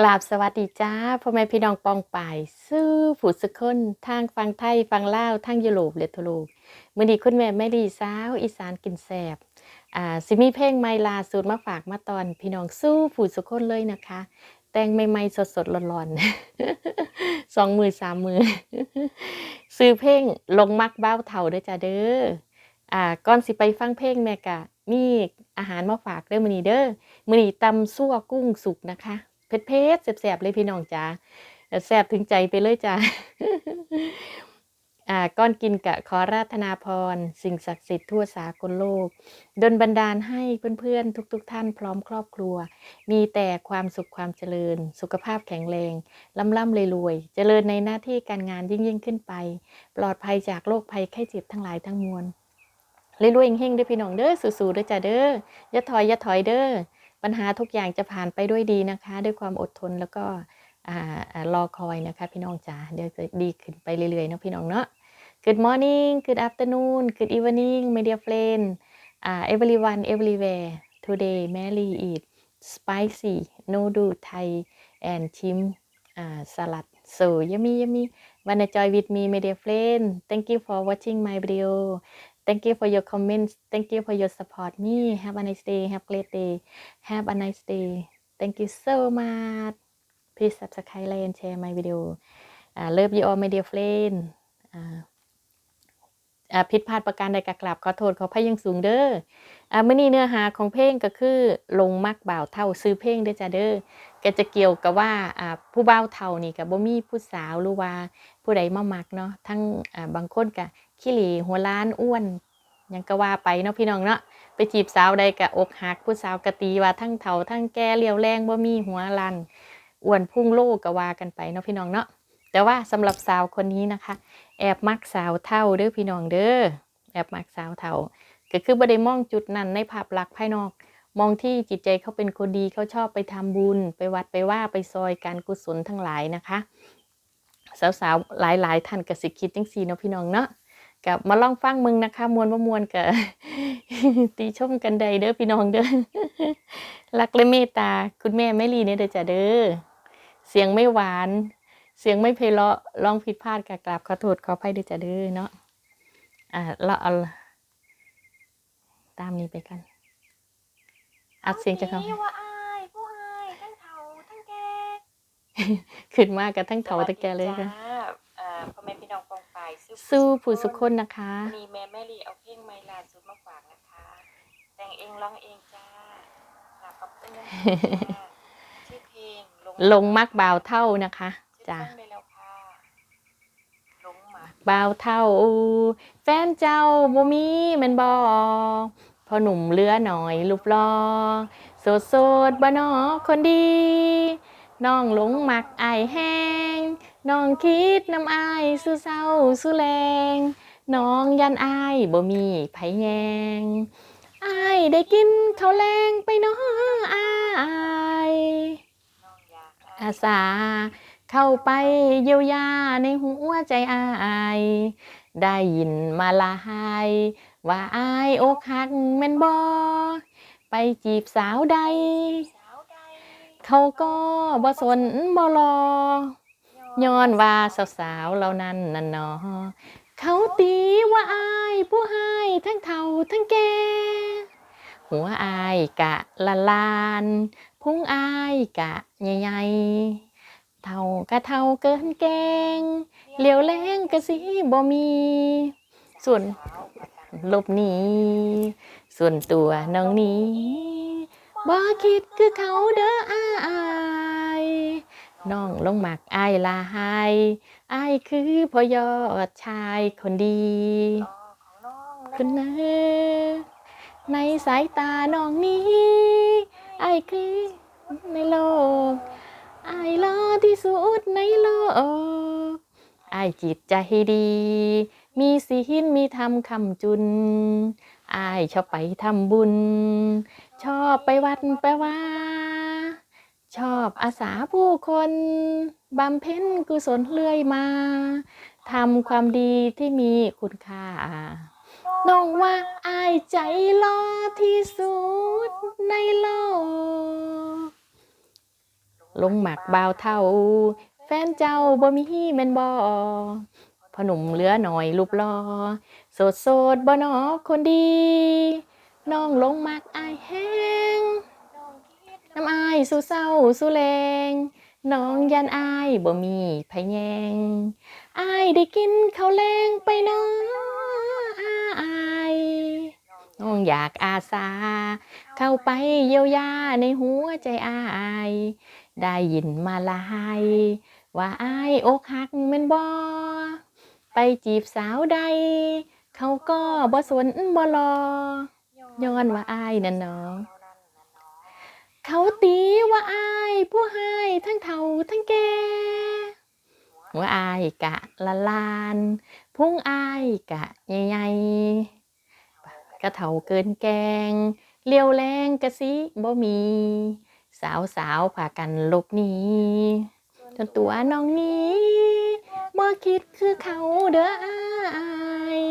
กราบสวัสดีจ้าพ่อแม่พี่น้องปองป่ายซื้อผูดสุคนทางฟังไทยฟังลาวทางยุโรปและทั่วโลกมือนี้คุณแม่แม่ดีสาวอีสานกินแซ่บอ่าสิมีเพลงใหม่ล่าสุดมาฝากมาตอนพี่น้องสู้ผูดสุคนเลยนะคะ แต่งใหม่ๆสดๆร้อนๆสองมือสามมือ ซื้อเพลงลงมักเบ้าเถ่าเด้อจ้าเด้ออ่าก่อนสิไปฟังเพลงแม่กะมีอาหารมาฝากเด้อมือนีเด้อมือนีตำซั่วกุ้งสุกนะคะ เผ็ดๆแซ่บๆเลยพี่น้องจ้าแซ่บถึงใจไปเลยจ้าอ่าก้อนกินกะขอราธนาพร สิ่งศักดิ์สิทธิ์ทั่วสากลโลก ดลบันดาลให้เพื่อนๆ ทุกๆท่านพร้อมครอบครัว มีแต่ความสุขความเจริญ สุขภาพแข็งแรงล่ำล่ำรวยๆเจริญในหน้าที่การงานยิ่งยิ่งขึ้นไป ปลอดภัยจากโรคภัยไข้เจ็บทั้งหลายทั้งมวลรวยๆเฮงๆเด้อพี่น้องเด้อสู้ๆเด้อจ้าเด้ออย่าถอยอย่าถอยเด้อ ปัญหาทุกอย่างจะผ่านไปด้วยดีนะคะ ด้วยความอดทนแล้วก็อ่าอ่ารอคอยนะคะ พี่น้องจ๋าเดี๋ยวจะดีขึ้นไปเรื่อยๆนะพี่น้องเนาะ Good morning Good afternoon Good evening my dear friend uh, everyone everywhere today Mary eat spicy noodle Thai and chim uh, salad so yummy yummy wanna join with me my dear friend thank you for watching my video thank you for your comments thank you for your support me have a nice day have a great day have a nice day thank you so much please subscribe like and share my video uh, love you all my dear friend uh, อ่าผิดพลาดประการใดกะกราบขอโทษขอพายังสูงเด้ออ่ามื่อนี้เนื้อหาของเพลงก็คือลงมักบ่าวเท่าซื้อเพลงเด้อจ้าเด้อก็จะเกี่ยวกับว่าอ่าผู้บ่าวเท่านี่ก็บ่มีผู้สาวหรือว่าผู้ใดมามักเนาะทั้งอ่าบางคนก็ ขี้หลีหัวล้านอ้วนยังก็ว่าไปเนาะพี่น้องเนาะไปจีบสาวใดก็อกหักผู้สาวกะตีว่าทั้งเฒ่าทั้งแก่เลี้ยวแรงบ่มีหัวลันอ้วนพุ่งโลกก็ว่ากันไปเนาะพี่น้องเนาะแต่ว่าสำหรับสาวคนนี้นะคะ แอบมักสาวเท่าเด้อพี่น้องเด้อแอบมักสาวเท่าก็คือบ่ได้มองจุดนั้นในภาพลักษณ์ภายนอก มองที่จิตใจเขาเป็นคนดีเขาชอบไปทำบุญ ไปวัดไปว่าไปซอยการกุศลทั้งหลายนะคะ สาวๆหลายๆท่านก็สิคิดจังซี่เนาะพี่น้องเนาะ กับมาลองฟังมึงนะคะมวนบ่มวนก็ตีชมกันใดเด้อพี่น้องเด้อรักและเมตตาคุณแม่แม่ลีเนี่ยเด้อจ้ะเด้อเสียงไม่หวาน เสียงไม่เพราะร้องผิดพลาดกกราบขอโทษขออภัยด้วยจ้ะเด้อเนาะอ่าเราเอาตามนี้ไปกัน อัดเสียงจะเข้าผู้ว่าอายผู้อายทั้งเฒ่าทั้งแก่ขึ้นมากกับทั้งเถาตะแกเลยค่ะสวัสดีจ้าอ่าพ่อแม่พี่ สู้ผู้สุขคนนะคะวันนี้แม่แม่ลีเอาเพลงใหม่ล่าสุดมาฝากนะคะ แต่งเองร้องเองจ้าฝากกับเพื่อนๆจ้าชื่อเพลงลงมักบ่าวเท่านะคะชื่อจ้าเพลงได้แล้วค่ะหลงหมาบ่าวเท่า แฟนเจ้าบ่มีแมันบอพอหนุ่มเหลือหน่อยรูปรอโสดโสดบ่นอคนดี น้องหลงมักอายแห้ง น้องคิดน้ำอายสู้เศร้าสู้แรงน้องยันอายบ่มีไผแยงอายได้กินข้าวแรงไปน้ออายน้องอากอาสาเข้าไปเยียวยาในหัวใจอาย ได้ยินมาลายว่าอายอกหักแม่นบอไปจีบสาวใดสาวใดเขาก็บ่สนบ่รอ ย้อนว่าสาวๆเหล่านั้นน่ะเนอเขาตีว่าอายผู้ให้ทั้งเฒ่าทั้งแก่หัวอายกะละลาน พุงอายกะใหญ่ๆเท่ากะเท่าเกินแกงเหลียวแรงกะสิบ่มี ส่วนสาวปนหลบนีส่วนตัวน้องนี้บ่คิดคือเขาเด้ออาย น้องลงหมักอายลาหายอายคือพอยอดชายคนดีต่อของน้องคุณเนอในสายตาน้องนี้อายคือในโลกอายรอที่สุดในโลกอายจิตใจดี มีศีลมีธรรมคำจุนอายชอบไปทำบุญ ชอบไปวัดไปว่า ชอบอาสาผู้คนบำเพ็ญกุศลเรื่อยมาทำความดีที่มีคุณค่าน้องว่าอายใจรอที่สุดในโลก ลงหมักบ่าวเท่า แฟนเจ้าบ่มีแม่นบ่พอหนุ่มเหลือหน่อยรูปรอโสดโสดบ่นอคนดี น้องลงมักอายแห้ง สู้เศร้าสู้แรงน้องยันอายบ่มีไผแยงอายได้กินข้าวแรงไปเน้ออายน้องอยากอาสา เข้าไปเยียวยาในหัวใจอาย ได้ยินมาลาย ว่าอายอกหักมันบ่ไปจีบสาวใด เขาก็บ่สนบ่รอย้อนว่าอายนั่นเนาะ เขาตีว่าอายผู้ให้ทั้งเฒ่าทั้งแก่ว่าอายกะละลาน พุ่งอายกะใหญ่ๆกะเฒ่าเกินแกงเลี้ยวแรงกะสิบ่มี สาวสาวพากันลบหนีจนตัวน้องนี้บ่คิดคือเขาเด้ออาย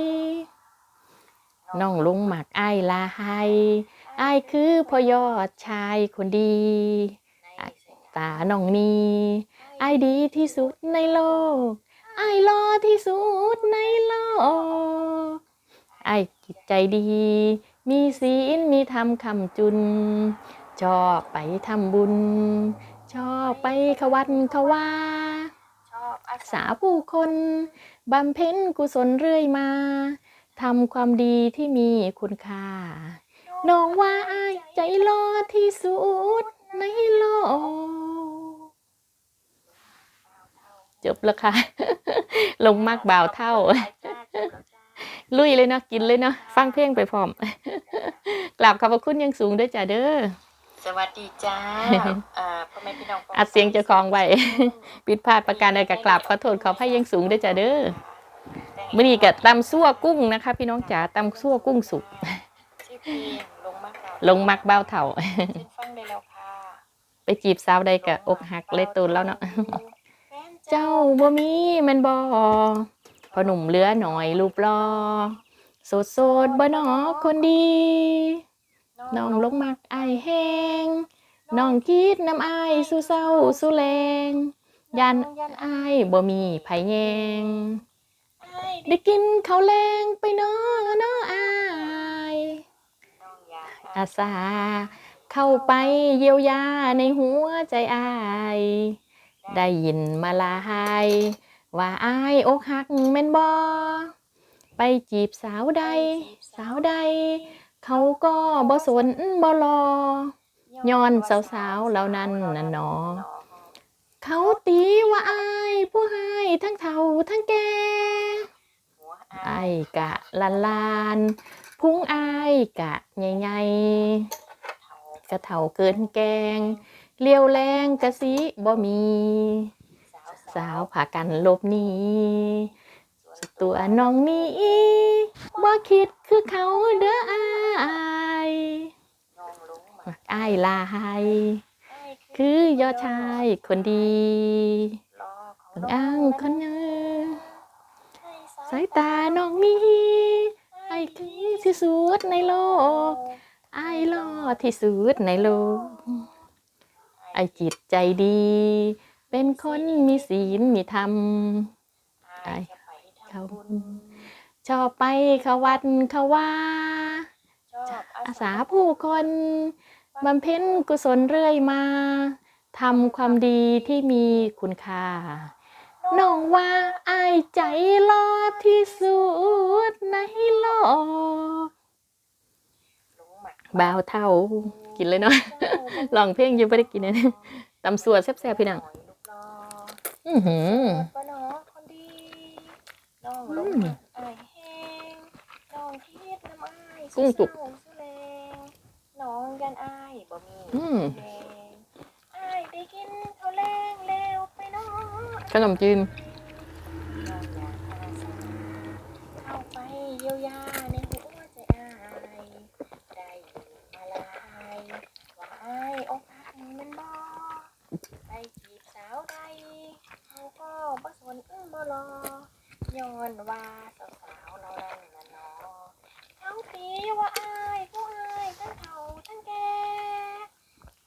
น้องลุงหมักอายลาให้ อายคือพ่อยอดชายคนดีตาน้องนีอายดีที่สุดในโลกอายรอที่สุดในโลกอายจิตใจดี มีศีลมีธรรมคำจุน ชอบไปทำบุญ ชอบไปขวัดขวาชอบอาสาผู้คนบำเพ็ญกุศลเรื่อยมาทำความดีที่มีคุณค่า น้องว่าอายใจรอที่สุดในโลก จบแล้วค่ะ ลงมากบ่าวเท่าจ้าจบแล้วจ้าลุยเลยเนาะกินเลยเนาะฟังเพลงไปพร้อม กราบขอบพระคุณอยังสูงด้วยจ้ะเด้อสวัสดีจ้าอ่าพ่อแม่พี่น้องอัดเสียงเจ้าของไว้ผิดพลาดประการใดก็กราบขอโทษขอพายยังสูงด้วยจ้ะเด้อมื้อนี้ก็ตำซั่วกุ้งนะคะ พี่น้องจ๋าตำซั่วกุ้งสุก ชื่อเพลงลงมากเราลงมักบ่าวเท่าเชิญฟังได้แล้วค่ะไปจีบสาวใดก็อกหักเลยตูนแล้วเนาะ แฟนเจ้าบ่มีแมันบ่พอหนุ่มเหลือหน่อยรูปรอโสดโสดบ่หนอคนดี น้องลงมักอายแห้งน้องคิดน้ำอายสู้เศร้าสู้แรงยันอายบ่มีไผแยงอ้ายได้กินข้าวแรงไปเนาะเนาะอายน้อง อาสา เข้าไปเยียวยาในหัวใจอาย ได้ยินมาลายว่าอายอกหักแม่นบ่ไปจีบสาวใด สาวใด เขาก็บ่สนบ่รอย้อนสาวๆเหล่านั้นน่ะเนาะเขาตีว่าอายผู้ให้ทั้งเฒ่าทั้งแก่ไอ้ายกะลานลาน พุงอายกะใหญ่ๆกะเฒ่าเกินแกงเลี้ยวแรงกะสิบ่มี สาวพากันลบหนีตัวน้องนี้บ่คิดคือเขาเด้ออายน้องลงมามักอายลายคือยอดชายคนดีรอขคนอ้างคนเนอให้สายตาน้องนี้ ไอ้คือที่สุดในโลก ไอ้รอที่สุดในโลก ไอ้จิตใจดี เป็นคนมีศีลมีธรรมอ้ายจะไปทำบุญชอบไปเขาวัดเขาว่าอาสาผู้คนบำเพ็ญกุศลเรื่อยมาทำความดีที่มีคุณค่า น้องว่าอายใจรอดที่สุดในโลกลงมาบ่าวเท่ากินเลยเนาะลองเพลงอยังไม่ได้กินนะตำสัวแซ่บๆพี่นังหน่อยลูกรออือหือป้าน้องคนดีน้องลงมาอายแห้งน้องคิดน้ำอายกุ้งสุกเศร้าสุแรงน้องยันอายบ่มีอืมแรงอายได้กินข้าวแรงแล้วไปน้อง ขนมจีนน้องอยากอาสาเข้าไปเยียวยาในหัวใจอายได้มาลายว่าอายอกหักแมันบ่ไปจีบสาวใดเขาก็บ่สนบ่รอย้อนว่าสาวๆเรานั่นน่ะเนาะเขาตีว่าอายผู้อายทั้งเฒ่าทั้งแก่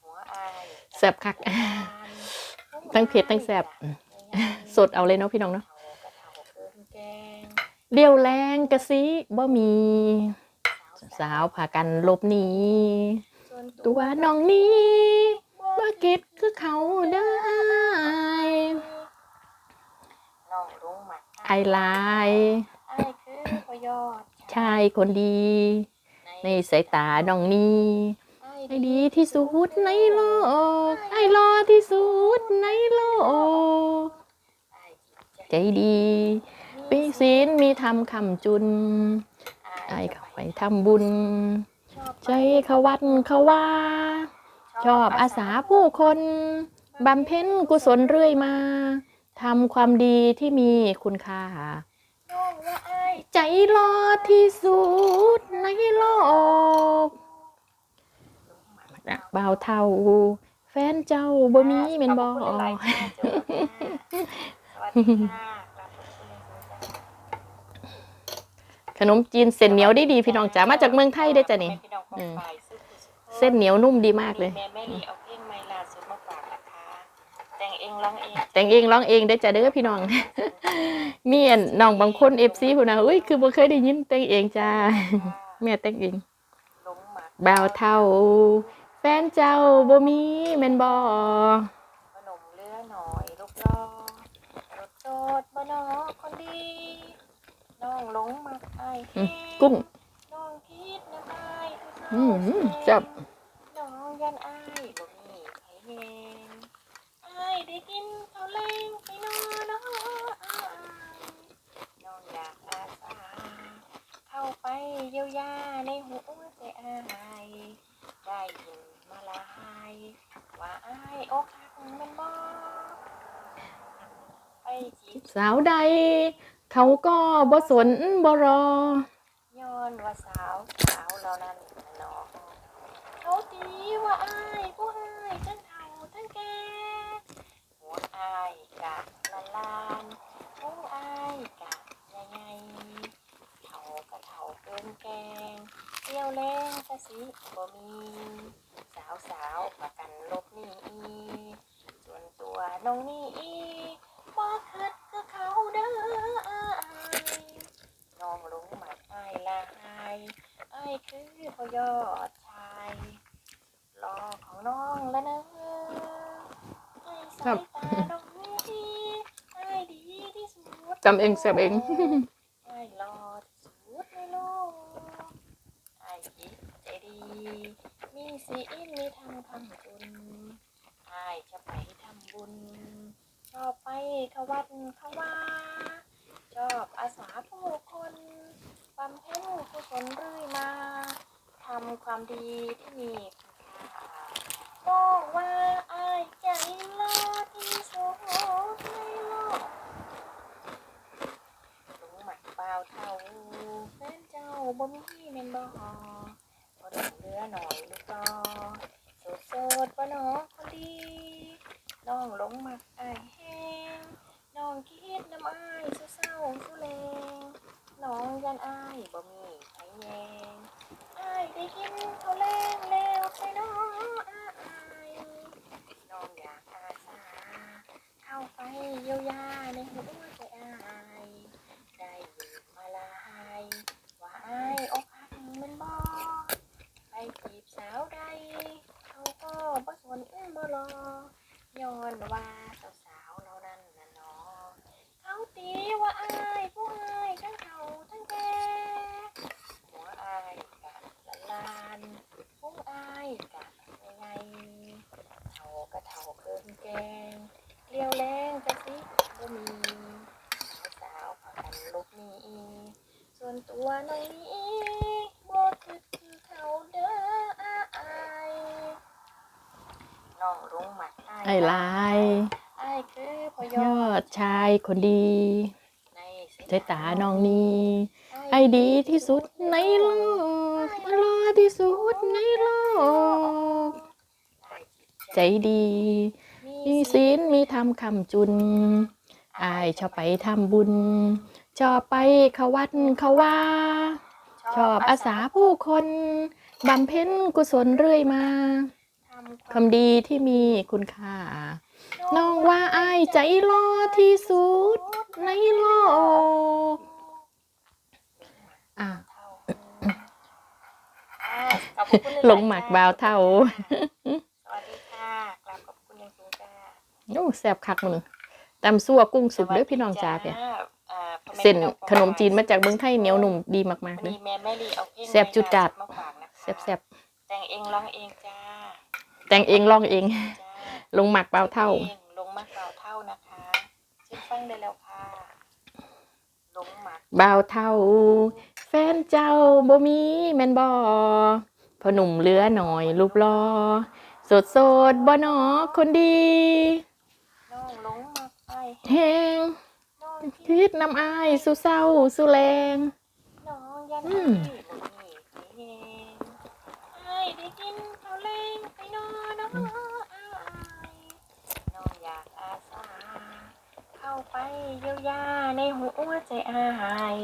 หัวอายแซ่บคักตานทั้งเผ็ดทั้งแซ่บ สดเอาเลยเนาะพี่น้องเนาะเฒ่ากะเฒ่าเกินแกงเรียวแรงกะซิบ่มี สาวพากันหลบหนีส่วนตัวน้องนี้บ่เก็ดคือเขาได้ น้องลุงหมัดไอลายไอ้ายคือพอยอดชายคนดี ในสายตาน้องนี้อ้ายไอดีที่สุดในโลกไอรอที่สุดในโลกอ้ายจิต ใจดีปีศีลมีธรรมคำจุนไอเข้าไปทำบุญชอบใจเขาวัดเขาว่า ชอบอาสาผู้คนบำเพ็ญกุศลเรื่อยมาทำความดีที่มีคุณค่า ใจรอที่สุดในโลกลุงหมัดนักบ่าเท่า แฟนเจ้าบ่มีเมนบอ ขคุณหลายๆค่ะเจ้าค่ะสวัสดีค่ะกลับมาคุณในสวนจ้าขนมจีนเส้นเหนียวได้ดีพี่น้องจ๋ามาจากเมืองไทยได้อจ้ะนี่พี่น้องปองฝ่ายสุขุสุขเส้นเหนียวนุ่มดีมากเลย แม่แม่ลีเอาเพลงไมลาสุดมาฝากนะคะแต่งเองร้องเองแต่งเองร้องเองได้อจ้ะเด้อพี่น้องมีอันน้องบางคนเอฟซีพุ่นนะอุ้ยคือบ่เคยได้ยินแต่งเองจ้าแม่แต่งเองหลงหมักบ่าวเท่า แฟนเจ้าบ่มีแม่นบ่ ดบ่นอคนดี น้องหลงหมักไอ้ายอืแห้มกุ้ง น้องคิดน้ำไอ้ายผู้สาวอืมแสนจับ น้องยันไอ้ายบ่มีไผแยงไอ้ายได้กินข้าวแลงไปนอนน้ออ้ายน้องอยากอาสาเข้าไปเยียวยาในหัวใจอายได้ยินมาลายว่าอายอกหักแมันบ่ไปจีบ สาวใด เขาก็บ่สนบ่รอย้อนว่าสาวสาวเหล่านั้นน่ะเนาะเขาตีว่าอายผู้อายทั้งเฒ่าทั้งแก่หัวอายกะละลานหูอายกะใหญ่ๆเฒ่าก็เฒ่าเกินแกงเที่ยวแรงกะสิบ่มี สาวสาวๆประกันลบหนีส่วนตัวน้องนี่บ่คิดคือเขาเด้ออายน้องหลงหมัดอายละอายอายคือพอยอดชายรอของน้องละเนอะให้ ครั สา บ ยตาน้องนี่ดีอายดีที่สุด จำเองเสียบเองอายรอที่สุดในโลกอายคิดใจดี มีศีลมีธรรมคำจุนอายจะไปทำบุญชอบไปเขาวัดเขาว่าชอบอาสาผู้คนบำเพ็ญกุศลเรื่อยมาทำความดีที่มีบอกว่าไอายใจลาที่สุดในโลกลุ เปล่าเท่าแฟนเจ้าบ่มีแม่นบ่พอดเรือหน่อยลูกก็โสดโสดปะน้อคนดีน้องหลงมักอายแห้งน้องคิดน้ำอายเศร้าเศร้าสุเลงน้องยันอายบ่มีไผแยงอายได้กินเขาแรงแล้วไปน้องอายน้องอยากอาสาเข้าไปเยียวยาในหัวใจอายได้ยินมาลาย ไอายอกหักมันบ่ไปจีบสาวใดเขาก็บ่สนบ่รอย้อนว่าสาวๆเหล่านั้นน่ะเนาะเขาตีว่าอายผู้อายทั้งเฒ่าทั้งแก่หัวอายกะละลานผู้อายกะยังไงเฒ่าก็เฒ่าเกินแกงเลี้ยวแรงจะสิบ่มีสาวๆพากันลุกหนีส่วนตัวน้องนี้บ่คือคือเขาเด้ออายน้องลุงหมัด ไอ้ลายอายคือพอยยออดดชายคนดีในสายตาน้องนี้ ไอดีที่สุดในโลกรอที่สุดในโลก ใจดี มีศีลมีธรรมคำจุน อายชอบไปทำบุญ ชอบไปเขาวัดเขาว่า ชอบอาสาผู้คนบำเพ็ญกุศลเรื่อยมาทำ คำดีที่มีคุณค่า น้องว่าอายใจรอที่สุดในโลกอะอ่าขอบคุณหลงหมักบาวเท่า สวัสดีค่ะกราบขอบคุณอยังสูงจ้าโอ้แซ่บคักมึงตำซั่วกุ้งสุกเด้อพี่น้องจ้าเพียอ่าพ่อแม่เส้นพี่องขนมจีนมาจากเมืองไทยเหนียวหนุ่มดีมากวันๆเลยนี้แม่แม่ลีเอาเพลงแซ่บจุดจัดมาฝากนะคะแซ่บแต่งเองร้องเองจ้าๆ แต่งเองร้องเองจ้าลงหมักบาวเท่าพลงลงหมักเบาเท่านะคะชื่อฟังได้แล้วค่ะ ลงหมักบ่าวเท่า แฟนเจ้าบ่มีแม่นบ่พอหนุ่มเหลือหน่อยรูปรอสดสดๆบ่หนอคนดีน้องลงหมักไอายแหงน้องคิดน้ำอายสู้เศร้าสู้แรงน้องยันอืไอมบ่มีเองไอายได้กินข้าวแรง ไปนอนน้องอายน้องอยากอาสาเข้าไปเยียวยาในหัวใจอาย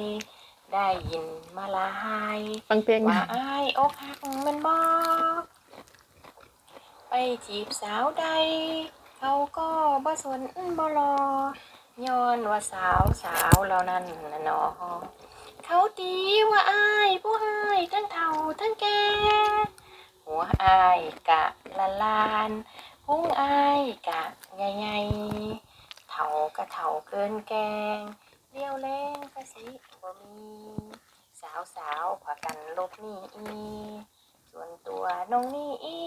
ได้ยินมาลายฟังเพลงว่านะอายอกหักแมันบอกไปจีบสาวใด เขาก็บ่สนบ่รอย้อนว่าสาวสาวเหล่านั้นน่ะเนอเขาตีว่าอายผู้อายทั้งเฒ่าทั้งแก่ หัวอายกะละลานพุงอายกะใหญ่ๆเฒ่าก็เฒ่าเกินแกงเลี้ยวแรงก็สิบ่มี สาวสาวๆพากันลบหนีอีส่วนตัวน้องนี่อี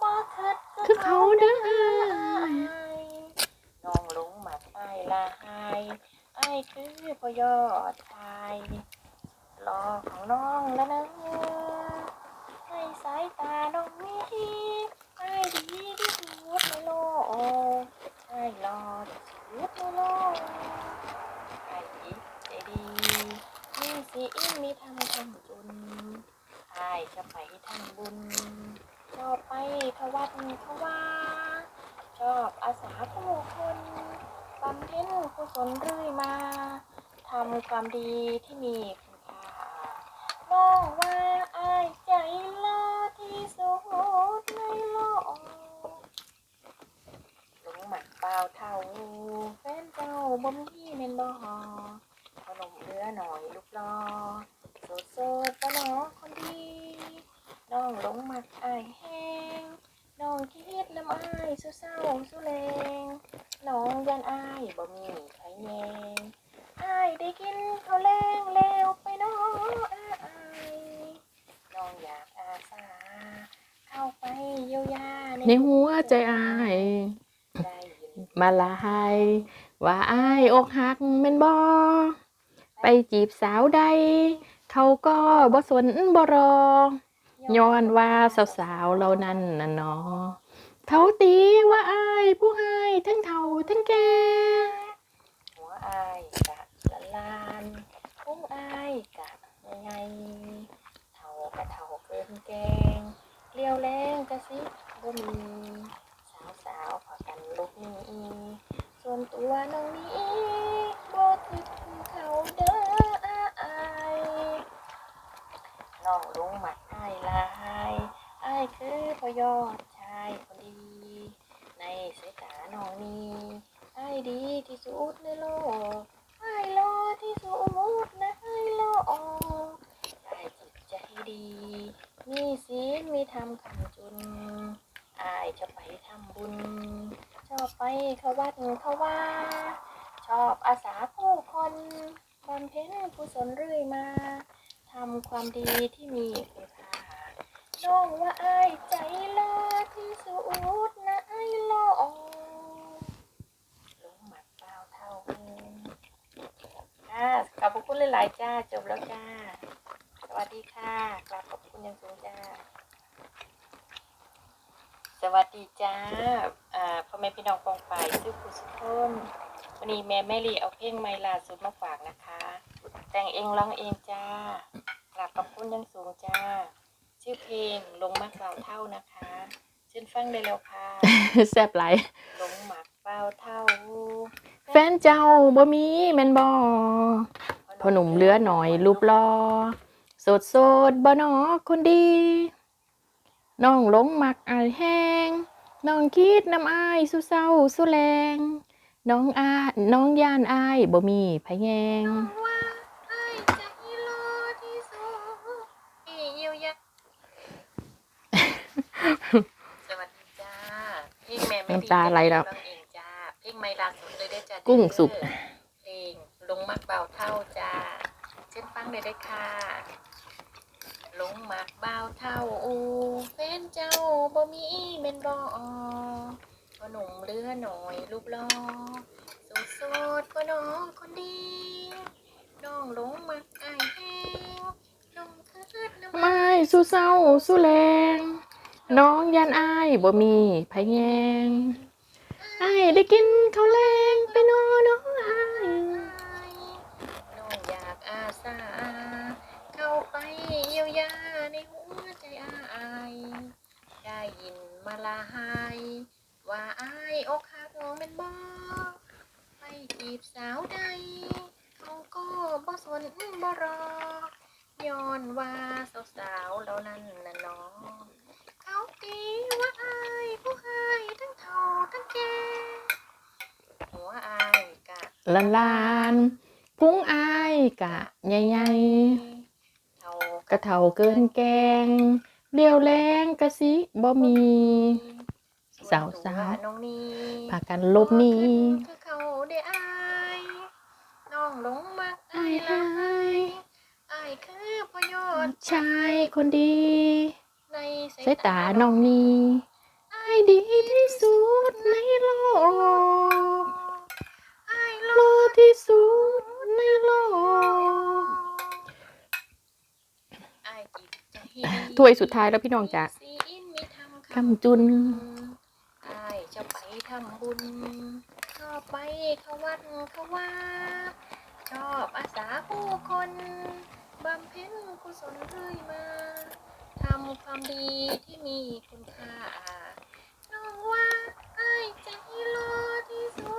บ่คิดคือเขาเด้อน้องหลงหมักอายละอายอายคือพอยอดชายรอของน้องแล้วนะายตาน้องนี่อายดีที่สุดในโลกอายรอที่สุดในโลกอายดีใจดีมีสีอินมีทำทำจุนอายจะไปทำบุญชอบไปทวัดทวาชอบอาสาผู้คนบำเพ็ญกุศลเรื่อยมาทำความดีที่มีคุณค่าน้องว่าอายใจลอ ที่สุดในโลกหลงหมักเปล่าเท่าแฟนเจ้าบ่มีแม่นบ่ ขนมเนื้อหน่อยลูกรอสดสดๆปะน้องคนดี น้องหลงมักอายแห้ง น้องคิดน้ำอายสู้เศร้าสู้แรงน้องยันอายบ่มีใครแยงอายได้กินข้าวแรงแล้วไปน้องอายน้องอยากอาสา เข้าไปเยียวยา ในหัวใจอายได้มาลายว่าอายอกหักแม่นบ่ไปจีบสาวใด เขาก็บ่สนบ่รอย้อนว่าสาวๆเหล่านั้นน่ะเนาะเขาตีว่าอายผู้ให้ทั้งเฒ่าทั้งแก่หัวอายกะละลานพุงอายกะใหญ่ๆเท่ากะเท่าเกินแกงเลี้ยวแรงกะสิ บ่มี สาวสาวๆพากันลุกนีส่วนตัวน้องนี้บ่ถึงเขาเด้ออายน้องลุงหมักอายลายอายคือพอยอดชายคนดี ในสายตาน้องนี้อายดีที่สุดในโลกอายรอที่สุดในโลกอายจิตใจดี มีศีลมีธรรมคำจุน อายจะไปทำบุญ ช อบไปเขาวัดเขาว่าชอบอาสาผู้คนบำเพ็ญกุศลเรื่อยมาทำความดีที่มีคุณค่าน้องว่าอายใจลาที่สุดนะไอ้ลอลงหมักเปล่าเท่าค่ะขอบคุณหลายๆจ้า จบแล้วจ้า สวัสดีค่ะ กราบขอบคุณอยังสูงจ้า สวัสดีจ้าอ่าพ่อแม่พี่น้องกองฝ่ายซื้อผู้สุขคนวันนี้แม่แม่ลีเอาเพลงไมล่าสุดมาฝากนะคะ แต่งเองร้องเองจ้ากราบขอบคุณอยังสูงจ้า ชื่อเพลงลงมักเปล่าเท่านะคะเชิญฟังได้แล้วค่ะแซ่บหลายลงหมักเปล่าเท่า แฟนเจ้าบ่มีแม่นบ่พอหนุ่มเหลือหน่อยรูปรอสดสดๆบ่หนอคนดี น้องหลงมักอายแห้งน้องคิดน้ำอายสุเศร้าสุแรงน้องอาน้องย่านอายบ่มีพะแยงน้องว่าไอ้ใจรอที่สุดที่เยียวยาสวัสดีจ้าเพลงแม่ไม่ดีน้ำตาไหลแล้วร้องเองจ้าเพลงไม่ล่าสุดเลยได้อจ้ากุ้งสุกเพลงลงมักเบาเท่าจ้าเช่นฟังเลยได้อค่ะ ลงมักเบาเท่าอูแฟนเจ้าบ่มีเม่นบ่อหนุ่มเรือหน่อยรูปรอสดสดก็น้องคนดีน้องหลงมักอายแห้งน้องคืดน้ำไม่สุเศร้าสุแรง น้องย่านอายบ่มีพะแยงอายได้กินข้าวแรงไปนอนน้องอายน้องอยากอาสา เข้าไปเยียวยาในหัวใจอาย ได้ยิน มาลาหายว่าอายอกหักเป็นบ่ไปจีบสาวใดเขาก็บ่สนบ่รอย้อนว่าสาวๆเหล่านั้นน่ะน้องเขาตีว่าอายผู้ให้ทั้งเฒ่าทั้งแก่หัวอายกะละลานพุงอายกะใหญ่เท่าๆกระเท่าเกินแกง เรียวแรงกะสิบ่มีสาวๆส่นตัวน้องนี่พากันลบหนี้คือเขาได้อายน้องหลงมักอายหายอายคือพยอดชายคนดี ในสายตาน้องนี้อายดีที่สุดในโลกอายโลกที่สุดในโลก อายจิตใจ ถ้วยสุดท้ายแล้วพี่น้องจ๋าสีอินมีทำคำจุนอายจะไปทำบุญชอบไปเขาวัดเขาว่าชอบอาสาผู้คนบำเพ็ญกุศลเรื่อยมาทำความดีที่มีคุณค่าน้องว่าไอายใจรอที่สุ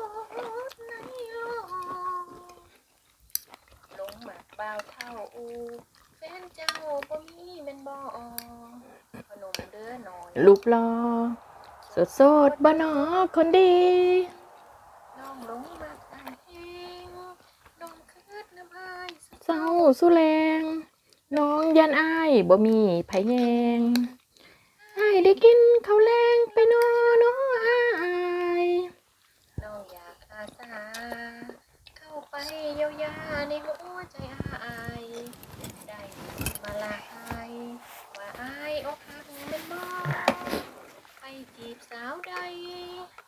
ดในโลกหลงหมากบ่าวเท่าอู แฟนเจ้าบ่มีแม่นบ่พนมเด้อหน่อยลูกรอสดสดๆบ่หนอคนดี น้องหลงมักอายแห้งน้องคืดน้ำอายสุดเศร้าสุแรงน้องยันอายบ่มีไผแยงอายได้กินข้าวแรงไปนอน้ออายน้องอยากอาสาเข้าไปเยียวยาในหัวใจอายได้ มาลาอายว่าอายอกหักม่นบ่ไปจีบสาวใด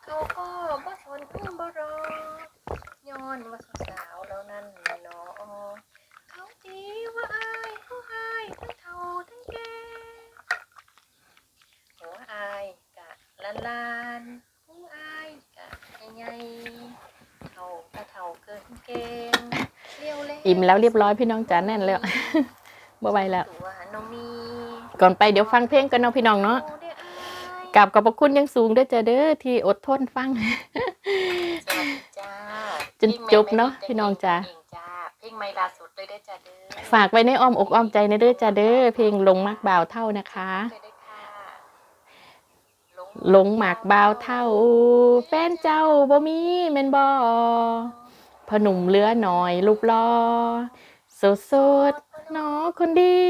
เขาก็บ่สนบ่รอย้อนว่าสาวๆเหล่านั้นเนาะเขาตีว่าอายเขาหายทั้งเท่าทั้งแก่หัวอายกะลานลานๆพุงอายกะใหญ่เท่ากะเท่าเกินเกณฑ์เลี้ยวเล่อิ่มแล้วเรียบร้อยพี่น้องจ๋าแน่นแล้ว บ่ไหวแล้วตัวน้องมีก่อนไปเดี๋ยวฟังเพลงกันเนาะพี่น้องเนาะโได้อายกราบขอบพระคุณอยังสูงเด้อจ้าเด้อที่อดทนฟังสวัสดีจ้าจนจบเนาะพี่น้องจ๋าเพลงจ้าเพลงไม่ล่าสุดเลยได้อจ้าเด้อฝากไว้ในอ้อมอกอ้อมใจในเด้อจ้าเด้อเพลงลงมักบ่าวเท่านะคะเลยได้อค่ะลงหมากบ่าวเท่า แฟนเจ้าบ่มีแม่นบ่พอหนุ่มเหลือหน่อยรูปรอสดสด ๆน้องคนดี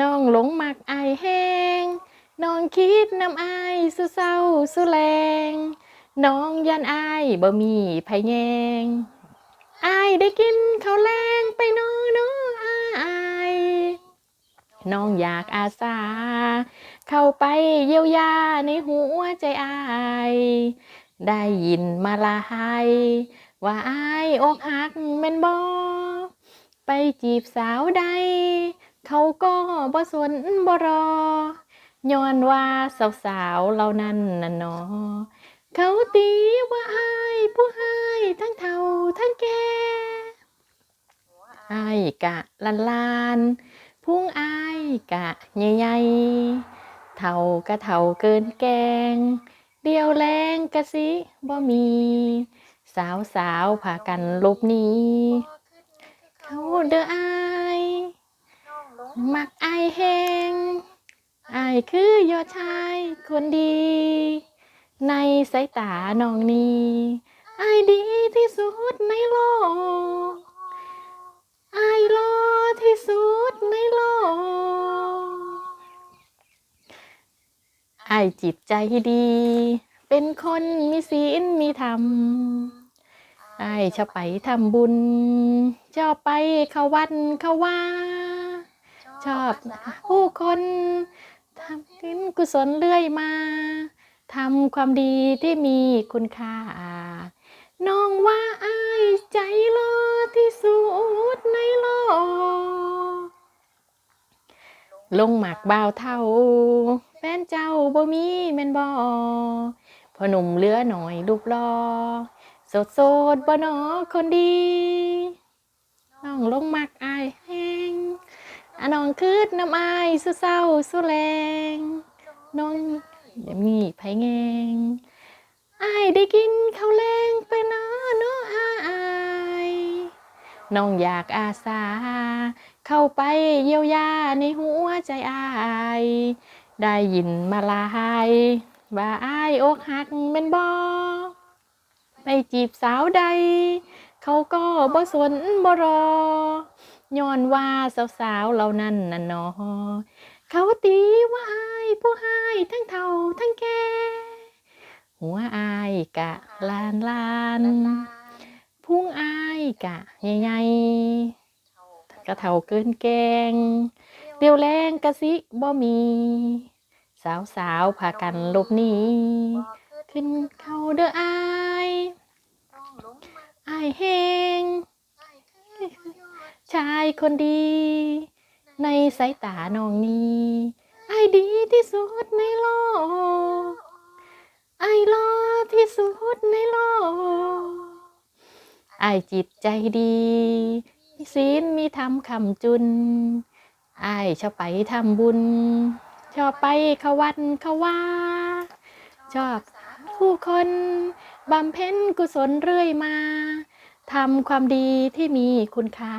น้องหลงหมักอายแห้ง น้องคิดน้ำอายสุเศร้าสุแรง น้องยันอายบ่มีไผแยงอายได้กินข้าวแรงไปนอน้ออายน้องอยากอาสา เข้าไปเยียวยาในหัวใจอาย ได้ยินมาลาหายว่าอายอกหักแม่นบอ ไปจีบสาวใด เขาก็บ่สนบ่รอย้อนว่าสาวๆเหล่านั้นน่ะเนอเขาตีว่าอายผู้ให้ทั้งเท่าทั้งแก่อายกะลันลานพุงอายกะใหญ่ๆเท่ากะเท่าเกินแกง เดียวแรงกะสิบ่มี สาวสาวพากันลบนี้ เขาเด้ออายน้อหมักอายแหงอายคือยอดชายคนดี ในสายตาน้องนี้อายดีที่สุดในโลกอายรอที่สุดในโลกอายจิตใจดี เป็นคนมีศีลมีธรรม อายชอบไปทำบุญ ชอบไปเข้าวัดเข้าว่าชอบผู้คนทำกินกุศลเรื่อยมาทำความดีที่มีคุณค่า น้องว่าอายใจรอที่สุดในโลก ลงหมากบ่าวเท่า แฟนเจ้าบ่มีแม่นบ่พอหนุ่มเลือหน่อยรูปรอ ดโสดบ่หนอคนดี น้องลงมักอายแห้งอะน้องคืดน้ำอายสุเศร้าสุแรงน้องอย่ามีไผแงงอายได้กินข้าวแรงไปนะนาะอายน้องอยากอาสา เข้าไปเยียวยาในหัวใจอาย ได้ยินมาลายว่าอายอกหักแม่นบอ ไปจีบสาวใด เขาก็บ่สนบ่รอย้อนว่าสาวๆเหล่านั้นน่ะเนอเขาตีว่าอายผู้หายทั้งเฒ่าทั้งแก่หัวอายกะลานลานพุงอายกะใหญ่ๆกะเฒ่าเกินแกงเรียวแรงกะสิบ่มี สาวๆพากันหลบหนี ขึ้นเขาเด้ออายอายแหงชายคนดี ในสายตาน้องนี้อดีที่สุดในโลก ไอรอที่สุดในโลก ไอจิตใจดี มีศีลมีธรรมคำจุน ไอชอบไปทำบุญ ชอบไปเขาวัดเขาว่า ชอบ ผู้คนบำเพ็ญกุศลเรื่อยมาทำความดีที่มีคุณค่า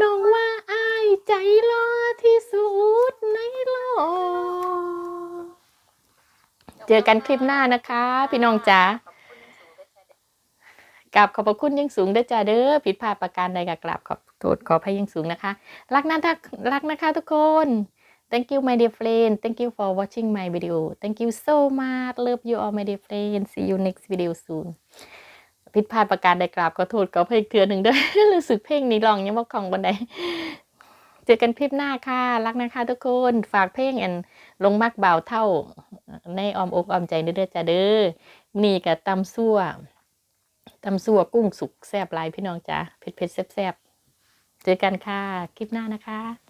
น้องว่าอายใจรอที่สุดในโลก เจอกันคลิปหน้านะคะ พี่น้องจ๋ากับขอบพระคุณอยังสูงด้อจ้าเด้อผิดพลาดประการใดกับกราบขอบโทษขออภัยอยังสูงนะคะ รักนะทักรักนะคะทุกคน Thank you my dear friend Thank you for watching my video Thank you so much Love you all my dear friend See you next video soon ผิดพลาดประการใดกราบขอโทษขออภัยอีกเทือหนึ่งเด้อรู้สึกเพลงนี้ลองยังว่าของบันไดเจอกันคลิปหน้าค่ะ รักนะคะทุกคน ฝากเพลงอันลงมักเบาเท่า ในออมอกออมใจเด้อจ้าเด้อนี่กับตำซั่วตำซั่วกุ้งสุกแซ่บลายพี่น้องจ้าเผ็ดเผ็ดๆแซ่บเจอกันค่ะ คลิปหน้านะคะ